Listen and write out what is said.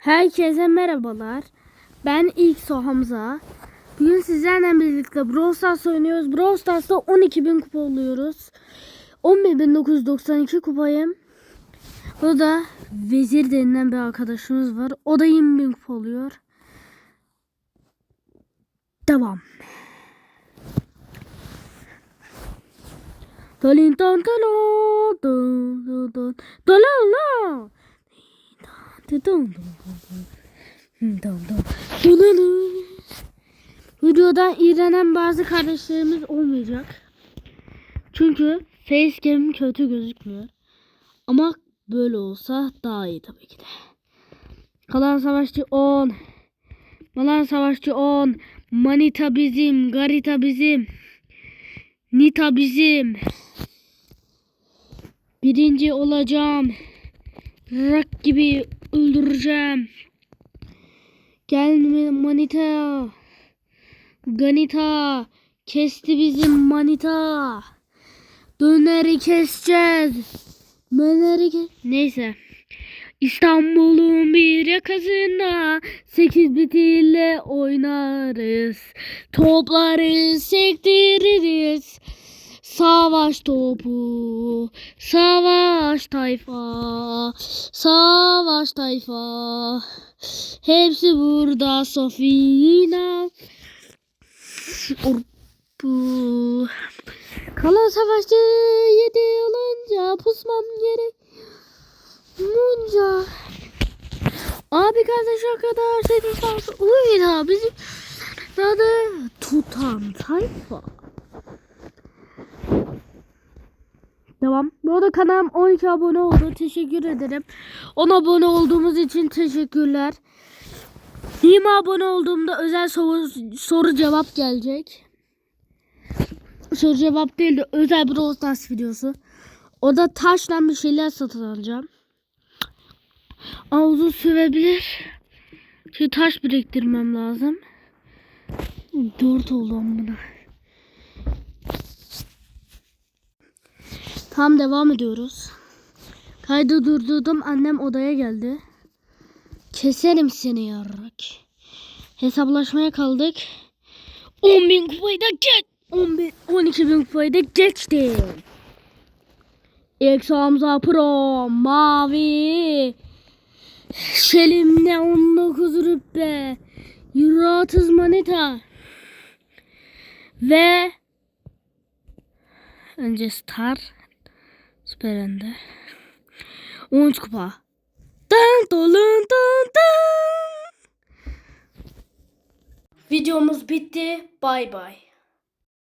Herkese merhabalar. Ben İlk Hamza. Bugün sizlerle birlikte Brawl Stars oynuyoruz. Brawl Stars'ta 12.000 kupa oluyoruz. 11.992 kupayım. O da Vezir denilen bir arkadaşımız var. O da 20.000 kupa oluyor. Devam. Dolin don don don don don Dun dun dun dun dun dun dun. Videoda iğrenen bazı kardeşlerimiz olmayacak. Çünkü facecam kötü gözükmüyor. Ama böyle olsa daha iyi tabii ki de. Kalan savaşçı 10. Malan savaşçı 10. Manita bizim. Garita bizim. Nita bizim. Birinci olacağım. Rak gibi öldüreceğim. Gel manita. Ganita. Kesti bizim manita. Döneri keseceğiz. Döneri kes... Neyse. İstanbul'un bir yakasında sekiz bitiyle oynarız. Topları sektiririz. Savaş topu, savaş tayfa, savaş tayfa. Hepsi burada Sofina. Orpu. Kalan savaşçı yedi olunca pusmam gerek. Munca. Abi kardeş o kadar seni sağ Uyla bizim adı tutan tayfa. Devam. Bu arada kanalım 12 abone oldu. Teşekkür ederim. 10 abone olduğumuz için teşekkürler. 20 abone olduğumda özel soru, soru cevap gelecek. Soru cevap değil de özel bir Stars videosu. O da taşla bir şeyler satın alacağım. Ama uzun sürebilir. Çünkü taş biriktirmem lazım. 4 oldu buna. Tam devam ediyoruz. Kaydı durdurdum. Annem odaya geldi. Keserim seni yarrak. Hesaplaşmaya kaldık. 10.000 kupayı da geç. 11, 12.000 kupayı da geçtim. Hamza Pro mavi. Şelimle 19 rütbe. Euro 30 manita. Ve önce Star Süper Ender. 13 kupa. Videomuz bitti. Bay bay.